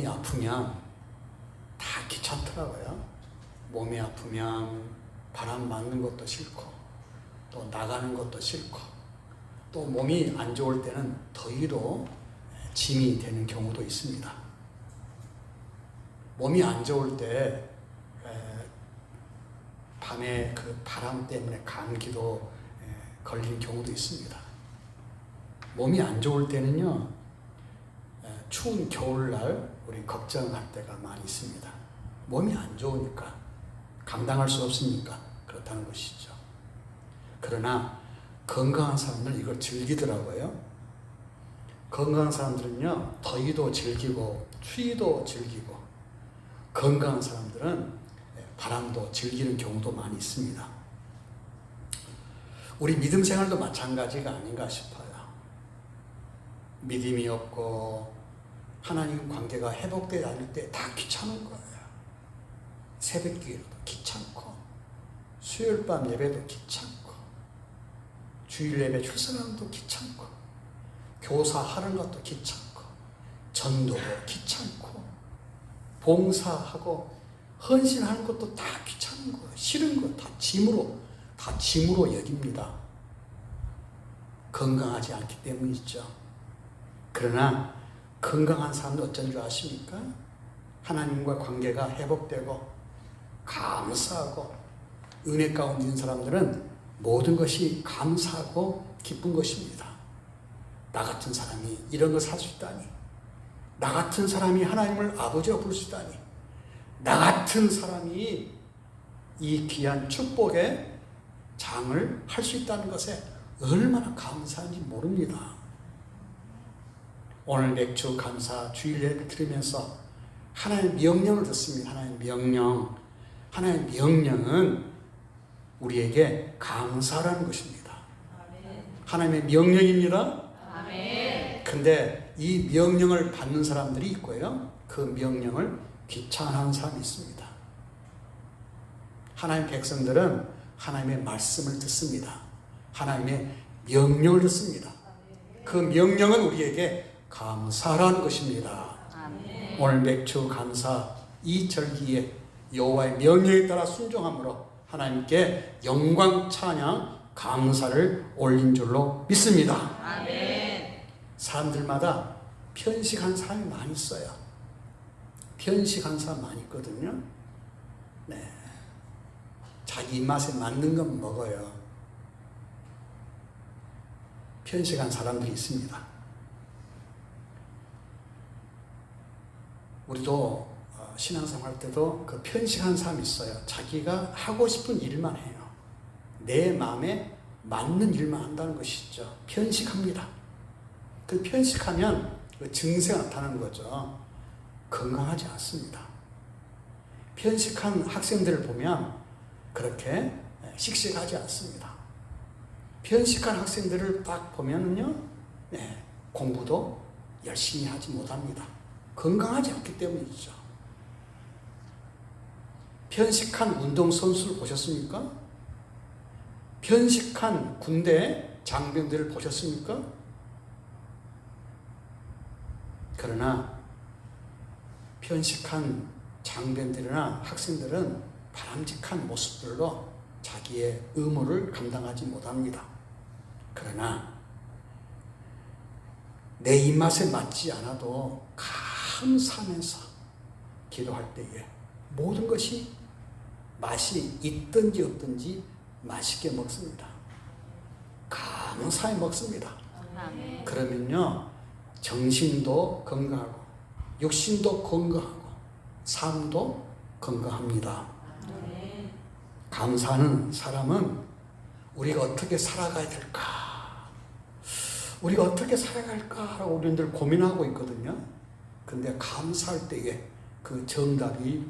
몸이 아프면 다 귀찮더라고요. 몸이 아프면 바람 맞는 것도 싫고 또 나가는 것도 싫고 또 몸이 안 좋을 때는 더위로 짐이 되는 경우도 있습니다. 몸이 안 좋을 때 에, 밤에 그 바람 때문에 감기도 에, 걸리는 경우도 있습니다. 몸이 안 좋을 때는요, 에, 추운 겨울날 우리 걱정할 때가 많이 있습니다. 몸이 안 좋으니까 감당할 수 없으니까 그렇다는 것이죠. 그러나 건강한 사람들은 이걸 즐기더라고요. 건강한 사람들은요, 더위도 즐기고, 추위도 즐기고, 건강한 사람들은 바람도 즐기는 경우도 많이 있습니다. 우리 믿음 생활도 마찬가지가 아닌가 싶어요. 믿음이 없고, 하나님 관계가 회복되지 않을 때 다 귀찮은 거예요. 새벽 기도도 귀찮고, 수요일 밤 예배도 귀찮고, 주일 예배 출석하는 것도 귀찮고, 교사하는 것도 귀찮고, 전도도 귀찮고, 봉사하고, 헌신하는 것도 다 귀찮은 거예요. 싫은 거 다 짐으로, 다 짐으로 여깁니다. 건강하지 않기 때문이죠. 그러나 건강한 사람도 어쩐 줄 아십니까? 하나님과 관계가 회복되고 감사하고 은혜 가운데 있는 사람들은 모든 것이 감사하고 기쁜 것입니다. 나 같은 사람이 이런 걸 살 수 있다니. 나 같은 사람이 하나님을 아버지로 부를 수 있다니. 나 같은 사람이 이 귀한 축복의 장을 할 수 있다는 것에 얼마나 감사한지 모릅니다. 오늘 맥주 감사 주일 예배 들으면서 하나님의 명령을 듣습니다. 하나님의 명령. 하나님의 명령은 우리에게 감사라는 것입니다. 하나님의 명령입니다. 근데 이 명령을 받는 사람들이 있고요. 그 명령을 귀찮아하는 사람이 있습니다. 하나님 백성들은 하나님의 말씀을 듣습니다. 하나님의 명령을 듣습니다. 그 명령은 우리에게 감사라는 것입니다. 오늘 맥주 감사 이 절기에 여호와의 명령에 따라 순종함으로 하나님께 영광 찬양 감사를 올린 줄로 믿습니다. 사람들마다 편식한 사람이 많이 있어요. 편식한 사람 많이 있거든요. 네. 자기 입맛에 맞는 건 먹어요. 편식한 사람들이 있습니다. 우리도 어, 신앙생활 때도 그 편식한 사람이 있어요. 자기가 하고 싶은 일만 해요. 내 마음에 맞는 일만 한다는 것이죠. 편식합니다. 그 편식하면 그 증세가 나타나는 거죠. 건강하지 않습니다. 편식한 학생들을 보면 그렇게 씩씩하지 않습니다. 편식한 학생들을 딱 보면은요, 네, 공부도 열심히 하지 못합니다. 건강하지 않기 때문이죠. 편식한 운동선수를 보셨습니까? 편식한 군대 장병들을 보셨습니까? 그러나 편식한 장병들이나 학생들은 바람직한 모습들로 자기의 의무를 감당하지 못합니다. 그러나 내 입맛에 맞지 않아도 감 사하면서 기도할 때에 모든 것이 맛이 있든지 없든지 맛있게 먹습니다. 감사히 먹습니다. 그러면요, 정신도 건강하고, 육신도 건강하고, 삶도 건강합니다. 감사하는 사람은 우리가 어떻게 살아가야 될까? 우리가 어떻게 살아갈까라고 우리들 고민하고 있거든요. 근데 감사할 때에 그 정답이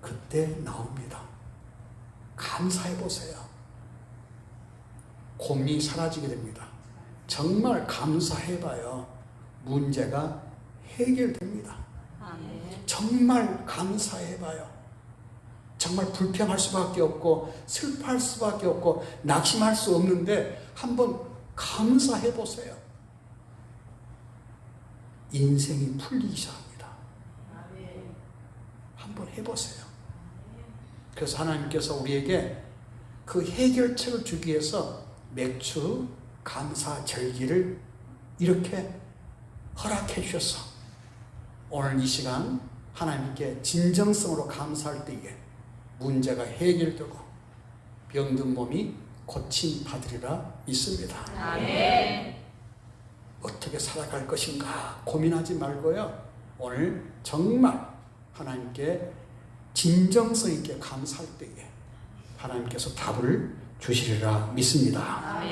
그때 나옵니다. 감사해 보세요. 고민이 사라지게 됩니다. 정말 감사해 봐요. 문제가 해결됩니다. 정말 감사해 봐요. 정말 불평할 수밖에 없고 슬퍼할 수밖에 없고 낙심할 수 없는데 한번 감사해 보세요. 인생이 풀리기 시작합니다. 해보세요. 그래서 하나님께서 우리에게 그 해결책을 주기 위해서 맥주 감사 절기를 이렇게 허락해 주셔서 오늘 이 시간 하나님께 진정성으로 감사할 때에 문제가 해결되고 병든 몸이 고침 받으리라 믿습니다. 어떻게 살아갈 것인가 고민하지 말고요. 오늘 정말 하나님께 진정성 있게 감사할 때에 하나님께서 답을 주시리라 믿습니다.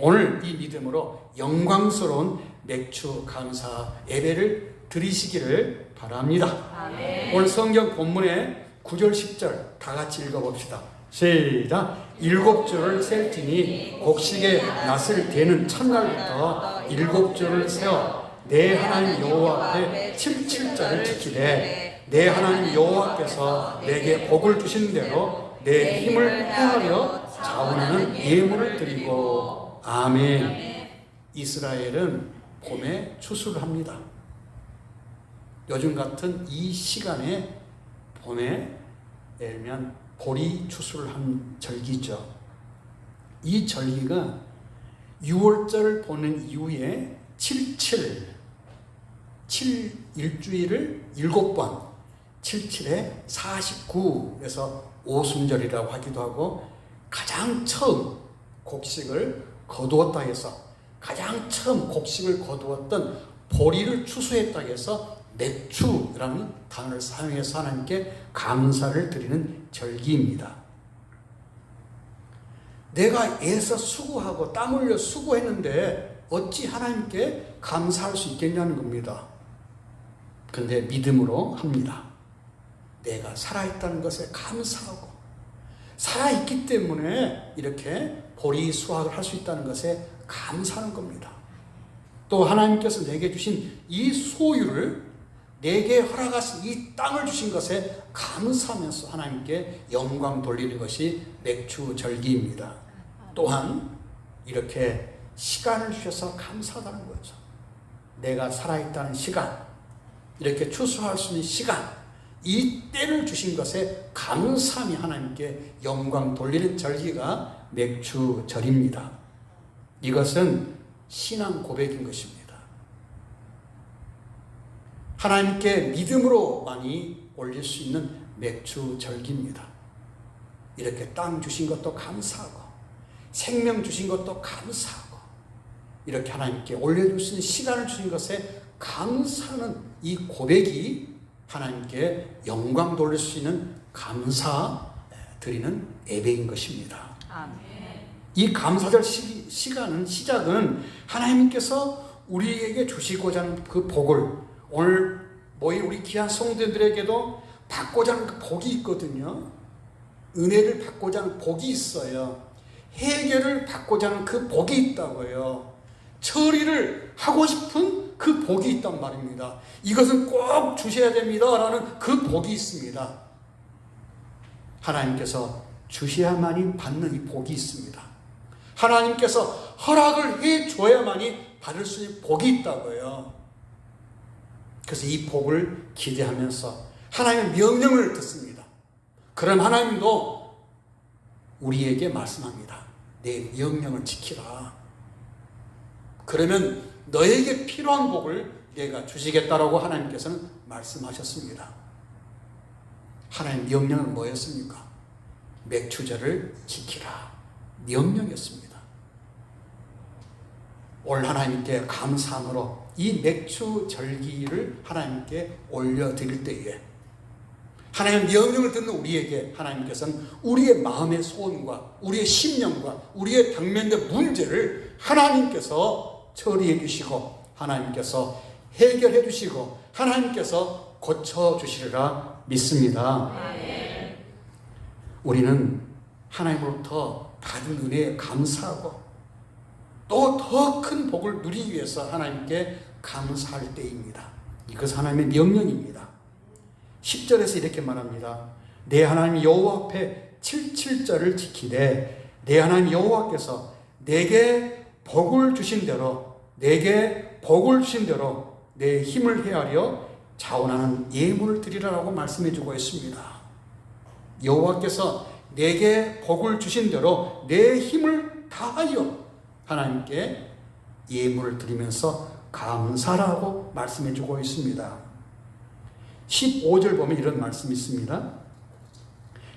오늘 이 믿음으로 영광스러운 맥주 감사 예배를 드리시기를 바랍니다. 오늘 성경 본문의 9절 10절 다 같이 읽어봅시다. 시작. 일곱 줄을 셀 테니 곡식에 낫을 대는 첫날부터 일곱 줄을 세워 내 하나님 여호와 앞에 칠칠자를 지키되 내 하나님 여호와께서 내게 복을 주신 대로 내 힘을 행하려 자원하는 예물을 드리고 아멘. 이스라엘은 봄에 추수를 합니다. 요즘 같은 이 시간에 봄에 예를 들면 보리 추수를 한 절기죠. 이 절기가 6월절 보는 이후에 77, 7 일주일을 7번, 77에 49, 그래서 오순절이라고 하기도 하고 가장 처음 곡식을 거두었다 해서 가장 처음 곡식을 거두었던 보리를 추수했다 해서 맥추라는 단어를 사용해서 하나님께 감사를 드리는 절기입니다. 내가 애써 수고하고 땀 흘려 수고했는데 어찌 하나님께 감사할 수 있겠냐는 겁니다. 근데 믿음으로 합니다. 내가 살아있다는 것에 감사하고 살아있기 때문에 이렇게 보리 수확을 할 수 있다는 것에 감사하는 겁니다. 또 하나님께서 내게 주신 이 소유를 내게 허락하신 이 땅을 주신 것에 감사하면서 하나님께 영광 돌리는 것이 맥주 절기입니다. 또한 이렇게 시간을 주셔서 감사하다는 거죠. 내가 살아있다는 시간, 이렇게 추수할 수 있는 시간, 이 때를 주신 것에 감사함이 하나님께 영광 돌리는 절기가 맥주절입니다. 이것은 신앙 고백인 것입니다. 하나님께 믿음으로 많이 올릴 수 있는 맥주절기입니다. 이렇게 땅 주신 것도 감사하고 생명 주신 것도 감사하고 이렇게 하나님께 올려줄 수 있는 시간을 주신 것에 감사하는 이 고백이 하나님께 영광 돌릴 수 있는 감사 드리는 예배인 것입니다. 이 감사절 시, 시간은 시작은 하나님께서 우리에게 주시고자 하는 그 복을 오늘 모인 우리 귀한 성도들에게도 받고자 하는 그 복이 있거든요. 은혜를 받고자 하는 복이 있어요. 해결을 받고자 하는 그 복이 있다고요. 처리를 하고 싶은 그 복이 있단 말입니다. 이것은 꼭 주셔야 됩니다. 라는 그 복이 있습니다. 하나님께서 주셔야만이 받는 이 복이 있습니다. 하나님께서 허락을 해 줘야만이 받을 수 있는 복이 있다고요. 그래서 이 복을 기대하면서 하나님의 명령을 듣습니다. 그럼 하나님도 우리에게 말씀합니다. 내 명령을 지키라. 그러면 너에게 필요한 복을 내가 주시겠다라고 하나님께서는 말씀하셨습니다. 하나님 명령은 뭐였습니까? 맥주절을 지키라. 명령이었습니다. 올 하나님께 감사함으로 이 맥주 절기를 하나님께 올려드릴 때에 하나님의 명령을 듣는 우리에게 하나님께서는 우리의 마음의 소원과 우리의 심령과 우리의 당면된 문제를 하나님께서 처리해 주시고 하나님께서 해결해 주시고 하나님께서 고쳐 주시리라 믿습니다. 우리는 하나님으로부터 받은 은혜에 감사하고 또 더 큰 복을 누리기 위해서 하나님께 감사할 때입니다. 이것 하나님의 명령입니다. 10절에서 이렇게 말합니다. 내 하나님 여호와 앞에 칠칠절을 지키되 내 하나님 여호와께서 내게 복을 주신 대로 내게 복을 주신 대로 내 힘을 헤아려 자원하는 예물을 드리라라고 말씀해 주고 있습니다. 여호와께서 내게 복을 주신 대로 내 힘을 다하여 하나님께 예물을 드리면서 감사라고 말씀해 주고 있습니다. 15절 보면 이런 말씀이 있습니다.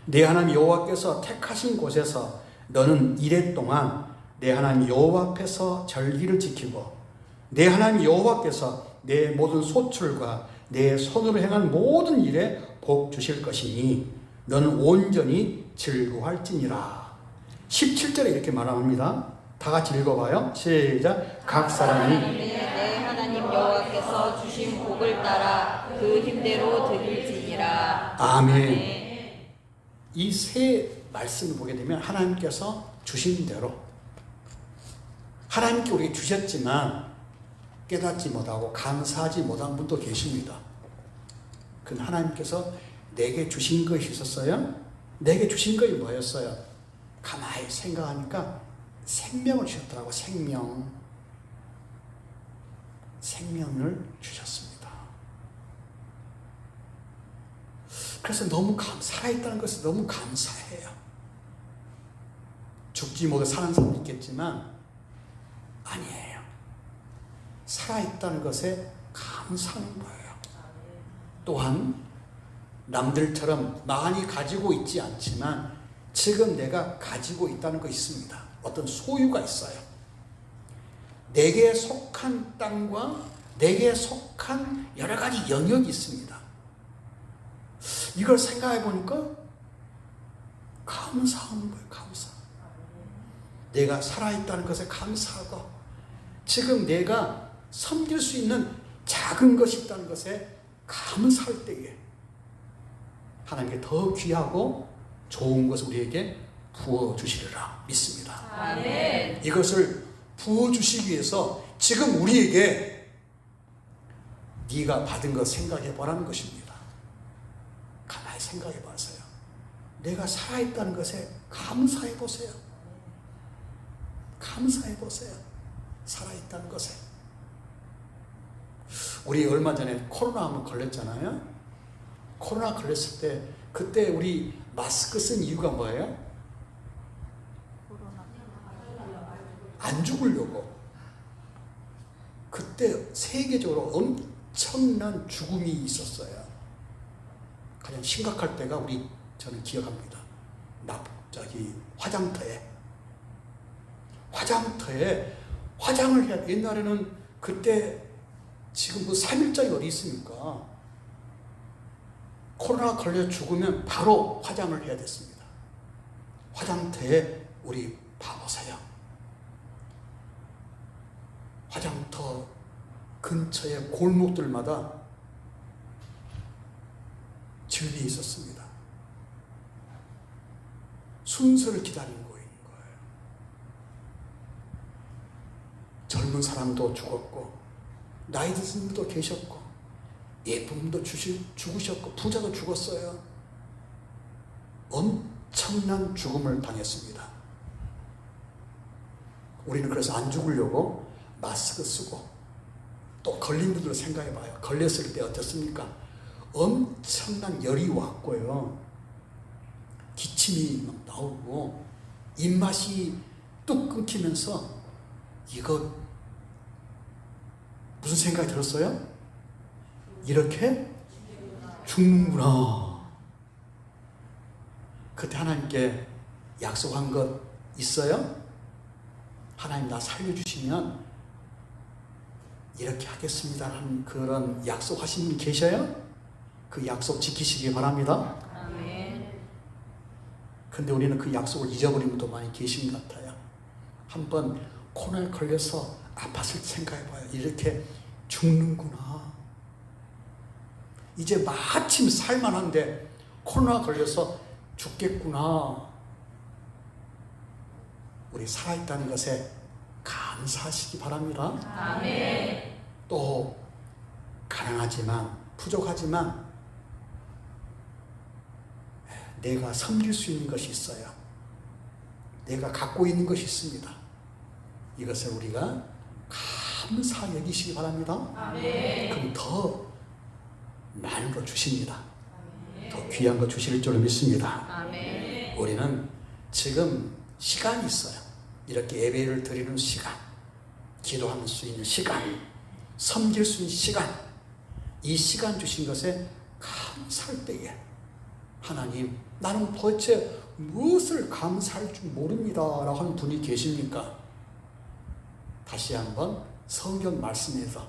내 하나님 여호와께서 택하신 곳에서 너는 이래 동안 내 하나님 여호와 앞에서 절기를 지키고 내 하나님 여호와께서 내 모든 소출과 내 손으로 행한 모든 일에 복 주실 것이니 너는 온전히 즐거워할지니라. 17절에 이렇게 말합니다. 다 같이 읽어봐요. 시작. 각 사람이 내 하나님 여호와께서 주신 복을 따라 그 힘대로 드릴지니라. 아멘. 이 세 말씀을 보게 되면 하나님께서 주신 대로 하나님께 우리에게 주셨지만 깨닫지 못하고 감사하지 못한 분도 계십니다. 그 하나님께서 내게 주신 것이 있었어요. 내게 주신 것이 뭐였어요? 가만히 생각하니까 생명을 주셨더라고 생명. 생명을 주셨습니다. 그래서 너무 감, 살아있다는 것을 너무 감사해요. 죽지 못해 사는 사람 있겠지만, 아니에요. 살아있다는 것에 감사하는 거예요. 또한, 남들처럼 많이 가지고 있지 않지만, 지금 내가 가지고 있다는 것이 있습니다. 어떤 소유가 있어요. 내게 속한 땅과 내게 속한 여러 가지 영역이 있습니다. 이걸 생각해 보니까 감사하는 거예요, 감사. 내가 살아있다는 것에 감사하고, 지금 내가 섬길 수 있는 작은 것이 있다는 것에 감사할 때에 하나님께 더 귀하고 좋은 것을 우리에게 부어주시리라 믿습니다. 아멘. 이것을 부어주시기 위해서 지금 우리에게 네가 받은 것 생각해 보라는 것입니다. 생각해 보세요. 내가 살아있다는 것에 감사해 보세요. 감사해 보세요. 살아있다는 것에. 우리 얼마 전에 코로나 한번 걸렸잖아요. 코로나 걸렸을 때 그때 우리 마스크 쓴 이유가 뭐예요? 안 죽으려고. 그때 세계적으로 엄청난 죽음이 있었어요. 가장 심각할 때가 우리 저는 기억합니다. 나 저기 화장터에 화장터에 화장을 해야 옛날에는 그때 지금 그 3일장이 어디 있습니까? 코로나 걸려 죽으면 바로 화장을 해야 됐습니다. 화장터에 우리 봐보세요. 화장터 근처의 골목들마다 집이 있었습니다. 순서를 기다리는 거인 거예요. 젊은 사람도 죽었고, 나이 드신 분도 계셨고, 예쁜 분도 주시, 죽으셨고, 부자도 죽었어요. 엄청난 죽음을 당했습니다. 우리는 그래서 안 죽으려고 마스크 쓰고 또 걸린 분들 생각해 봐요. 걸렸을 때 어떻습니까? 엄청난 열이 왔고요. 기침이 막 나오고 입맛이 뚝 끊기면서 이거 무슨 생각이 들었어요? 이렇게 죽는구나. 그때 하나님께 약속한 것 있어요? 하나님 나 살려주시면 이렇게 하겠습니다라는 그런 약속하신 분 계셔요? 그 약속 지키시기 바랍니다. 근데 우리는 그 약속을 잊어버린 분도 많이 계신 것 같아요. 한번 코로나에 걸려서 아팠을 때 생각해봐요. 이렇게 죽는구나. 이제 마침 살만한데 코로나 걸려서 죽겠구나. 우리 살아있다는 것에 감사하시기 바랍니다. 아멘. 또 가난하지만 부족하지만 내가 섬길 수 있는 것이 있어요. 내가 갖고 있는 것이 있습니다. 이것을 우리가 감사 여기시기 바랍니다. 아멘. 그럼 더 많은 주십니다. 더 귀한 거 주실 줄로 믿습니다. 아멘. 우리는 지금 시간이 있어요. 이렇게 예배를 드리는 시간, 기도할 수 있는 시간, 섬길 수 있는 시간, 이 시간 주신 것에 감사할 때에 하나님, 나는 도대체 무엇을 감사할 줄 모릅니다. 라고 하는 분이 계십니까? 다시 한번 성경 말씀에서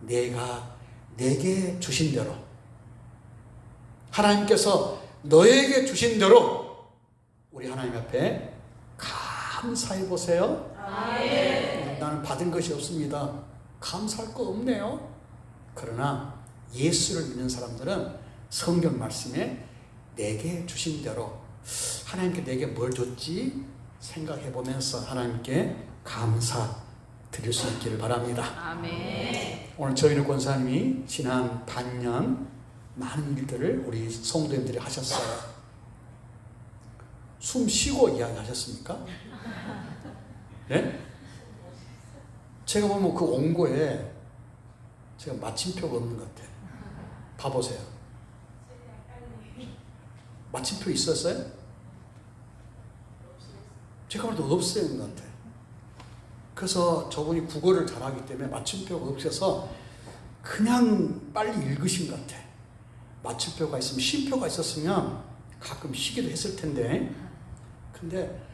내가 내게 주신 대로 하나님께서 너에게 주신 대로 우리 하나님 앞에 감사해 보세요. 네, 나는 받은 것이 없습니다. 감사할 거 없네요. 그러나 예수를 믿는 사람들은 성경 말씀에 내게 주신 대로 하나님께 내게 뭘 줬지 생각해 보면서 하나님께 감사 드릴 수 있기를 바랍니다. 아멘. 오늘 저희는 권사님이 지난 반년 많은 일들을 우리 성도님들이 하셨어요. 숨 쉬고 이야기하셨습니까? 네? 제가 보면 그 원고에 제가 마침표가 없는 것 같아요. 봐보세요. 마침표 있었어요? 제가 봐도 없어요, 것 같아요. 그래서 저분이 국어를 잘하기 때문에 마침표가 없어서 그냥 빨리 읽으신 것 같아. 마침표가 있으면 쉼표가 있었으면 가끔 쉬기도 했을 텐데. 근데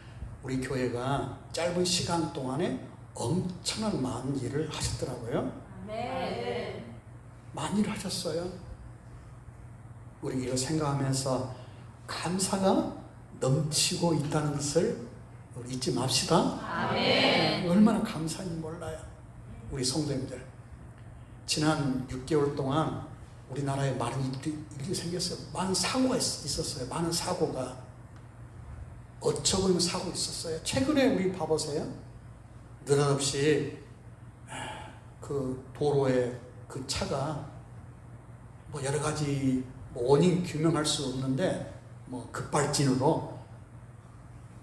우리 교회가 짧은 시간 동안에 엄청난 많은 일을 하셨더라고요. 많은 일을 하셨어요. 우리 이거 생각하면서 감사가 넘치고 있다는 것을 잊지 맙시다. 아멘. 얼마나 감사한지 몰라요. 우리 성도님들. 지난 6개월 동안 우리나라에 많은 일들이, 일이 생겼어요. 많은 사고가 있, 있었어요. 많은 사고가. 어처구니 사고 있었어요. 최근에 우리 봐보세요. 느닷없이 그 도로에 그 차가 뭐 여러 가지 뭐 원인 규명할 수 없는데 뭐 급발진으로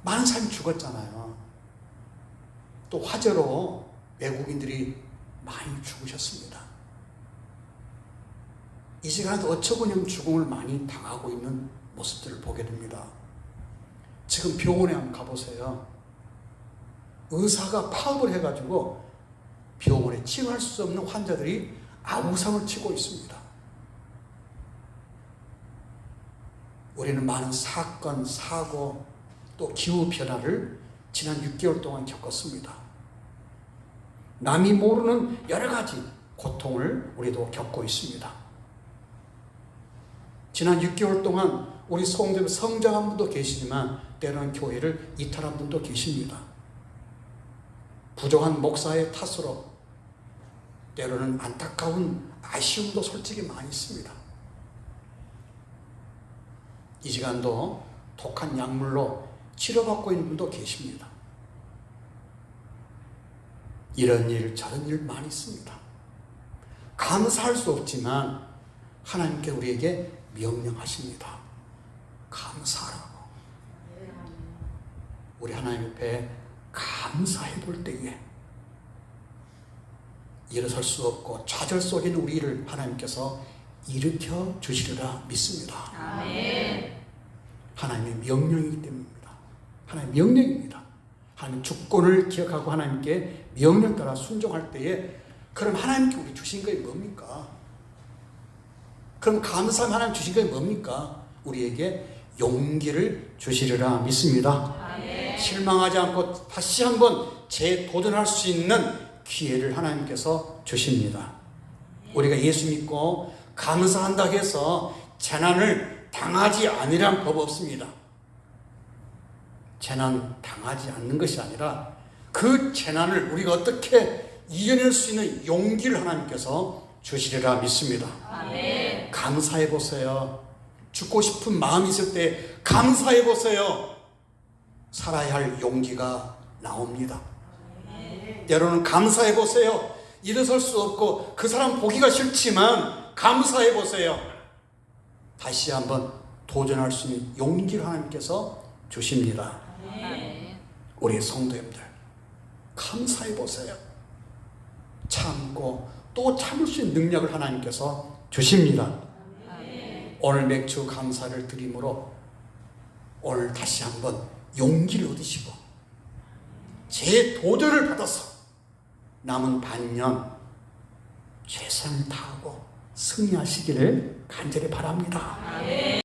많은 사람이 죽었잖아요. 또 화재로 외국인들이 많이 죽으셨습니다. 이 시간에도 어처구니 죽음을 많이 당하고 있는 모습들을 보게 됩니다. 지금 병원에 한번 가보세요. 의사가 파업을 해가지고 병원에 치료할 수 없는 환자들이 아우성을 치고 있습니다. 우리는 많은 사건, 사고, 또 기후 변화를 지난 6개월 동안 겪었습니다. 남이 모르는 여러 가지 고통을 우리도 겪고 있습니다. 지난 6개월 동안 우리 성도들 성장한 분도 계시지만 때로는 교회를 이탈한 분도 계십니다. 부족한 목사의 탓으로 때로는 안타까운 아쉬움도 솔직히 많이 있습니다. 이 시간도 독한 약물로 치료받고 있는 분도 계십니다. 이런 일, 저런 일 많이 있습니다. 감사할 수 없지만 하나님께 우리에게 명령하십니다. 감사하라고. 우리 하나님 앞에 감사해 볼 때에 일어설 수 없고 좌절 속에 우리를 하나님께서 일으켜 주시리라 믿습니다. 아멘. 하나님의 명령이기 때문입니다. 하나님의 명령입니다. 하나님 주권을 기억하고 하나님께 명령 따라 순종할 때에 그럼 하나님께 우리 주신 것이 뭡니까? 그럼 감사한 하나님 주신 것이 뭡니까? 우리에게 용기를 주시리라 믿습니다. 아멘. 실망하지 않고 다시 한번 재도전할 수 있는 기회를 하나님께서 주십니다. 우리가 예수 믿고 감사한다 해서 재난을 당하지 아니란 법 없습니다. 재난 당하지 않는 것이 아니라 그 재난을 우리가 어떻게 이겨낼 수 있는 용기를 하나님께서 주시리라 믿습니다. 아멘. 감사해 보세요. 죽고 싶은 마음이 있을 때 감사해 보세요. 살아야 할 용기가 나옵니다. 때로는 감사해 보세요. 일어설 수 없고 그 사람 보기가 싫지만 감사해 보세요. 다시 한번 도전할 수 있는 용기를 하나님께서 주십니다. 우리 성도님들 감사해 보세요. 참고 또 참을 수 있는 능력을 하나님께서 주십니다. 오늘 맥주 감사를 드림으로 오늘 다시 한번 용기를 얻으시고 제 도전을 받아서 남은 반년 최선을 다하고 승리하시기를 간절히 바랍니다.